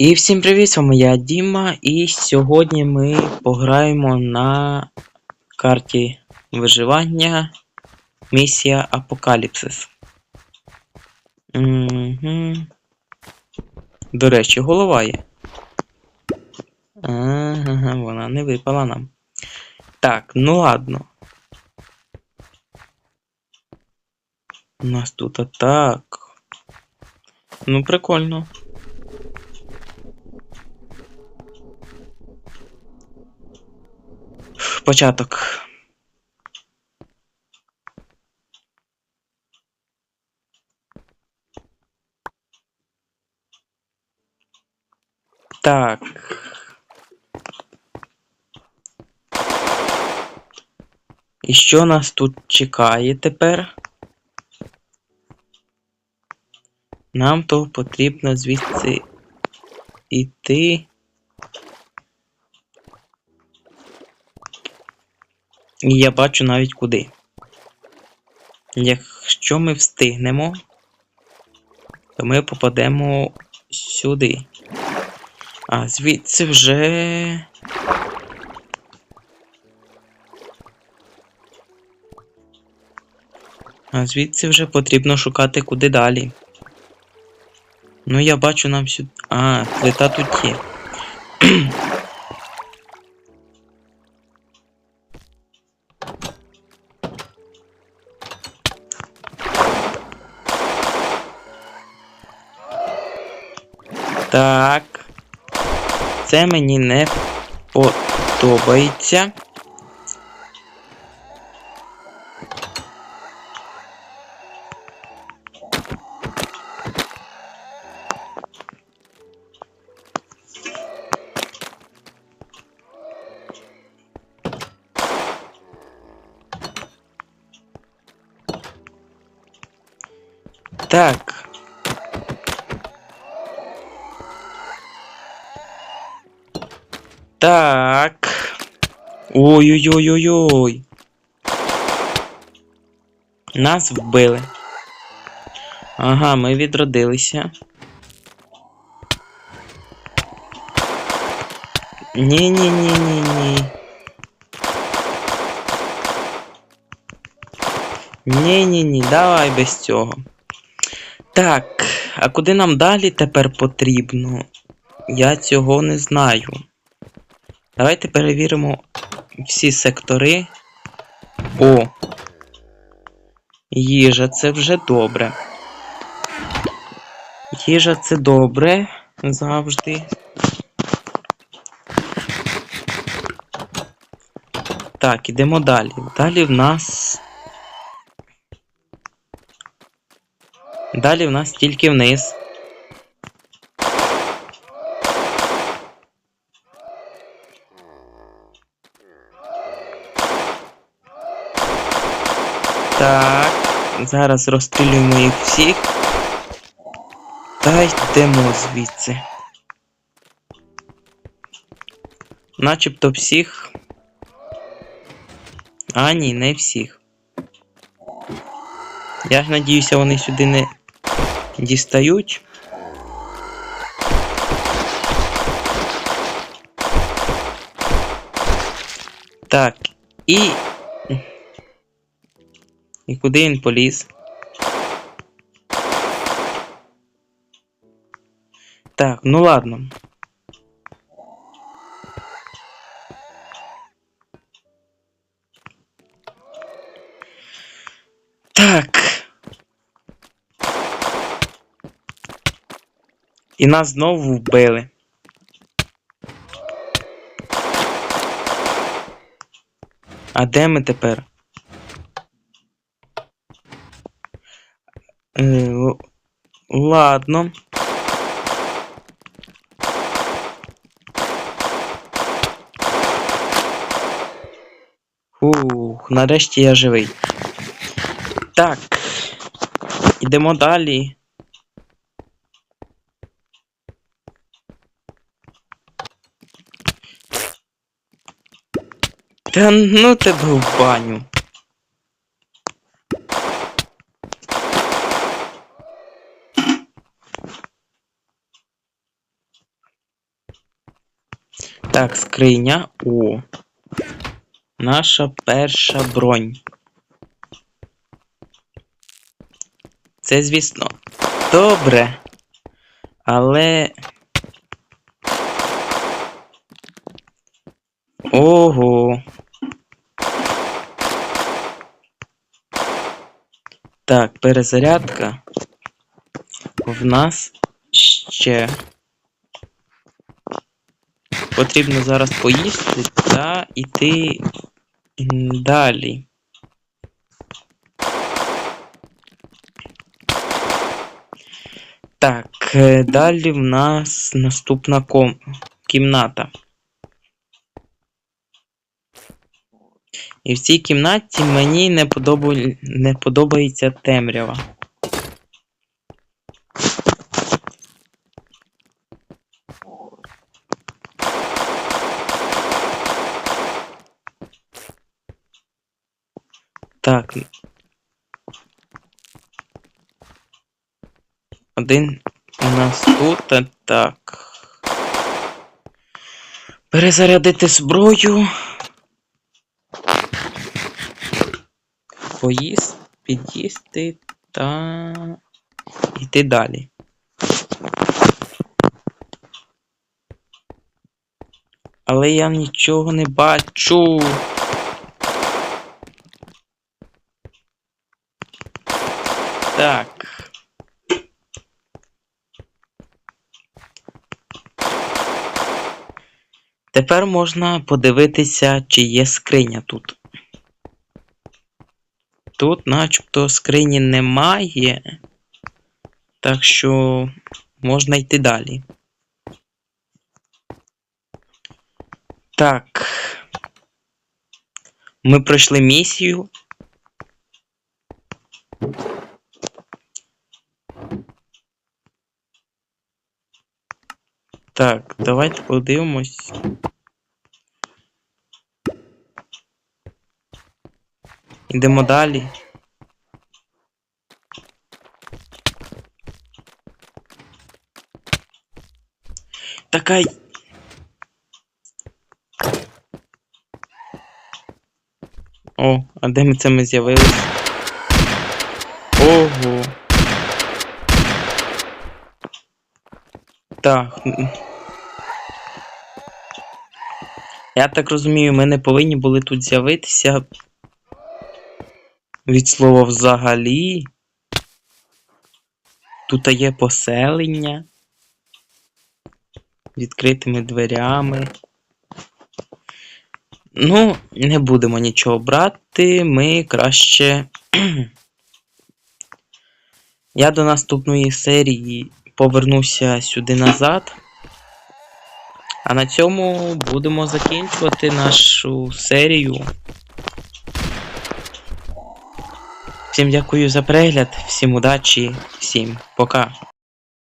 І всім привіт, з вами я Діма, і сьогодні ми пограємо на карті виживання Місія Апокаліпсис. Угу. До речі, голова є. Ага, вона не випала нам. Так, ну ладно. У нас тут атак. Ну, прикольно. Початок. Так. І що нас тут чекає тепер? Нам то потрібно звідси іти. І я бачу навіть куди. Якщо ми встигнемо, то ми попадемо сюди. А звідси вже. А звідси вже потрібно шукати куди далі. Ну, я бачу нам сюди. А, плита тут є. Так. Це мені не подобається. Так. Так. Ой-ой-ой-ой-ой. Нас вбили. Ага, ми відродилися. Ні-ні-ні-ні-ні. Ні-ні-ні, давай без цього. Так, а куди нам далі тепер потрібно? Я цього не знаю. Давайте перевіримо всі сектори. О! Їжа, це вже добре. Їжа це добре завжди. Так, ідемо далі. Далі в нас. Далі в нас тільки вниз. Так, зараз розстрілюємо їх всіх. Та йдемо звідси. Начебто всіх. А, ні, не всіх. Я ж надіюся, вони сюди не дістають. Так, і. І куди він поліз? Так, ну ладно. Так. І нас знову вбили. А де ми тепер? Ладно. Фух, нарешті я живий. Так. Ідемо далі. Та ну тебе в баню. Так, скриня. О. Наша перша бронь. Це, звісно, добре. Але. Ого. Так, перезарядка. В нас ще. Потрібно зараз поїсти та йти далі. Так, е, далі в нас наступна ком... кімната. І в цій кімнаті мені не, подобу... не подобається темрява. Так. Один у нас тут, так. Перезарядити зброю. Поїсти, під'їсти та йти далі. Але я нічого не бачу. Так. Тепер можна подивитися, чи є скриня тут. Тут начебто скрині немає. Так що можна йти далі. Так. Ми пройшли місію. Так, давайте подивимось. Ідемо далі. Така. О, а де ми це ми з'явились? Ого. Так. Я так розумію, ми не повинні були тут з'явитися. Від слова взагалі. Тут є поселення. Відкритими дверями. Ну, не будемо нічого брати. Ми краще. Я до наступної серії повернуся сюди назад. А на цьому будемо закінчувати нашу серію. Всім дякую за перегляд, всім удачі, всім пока.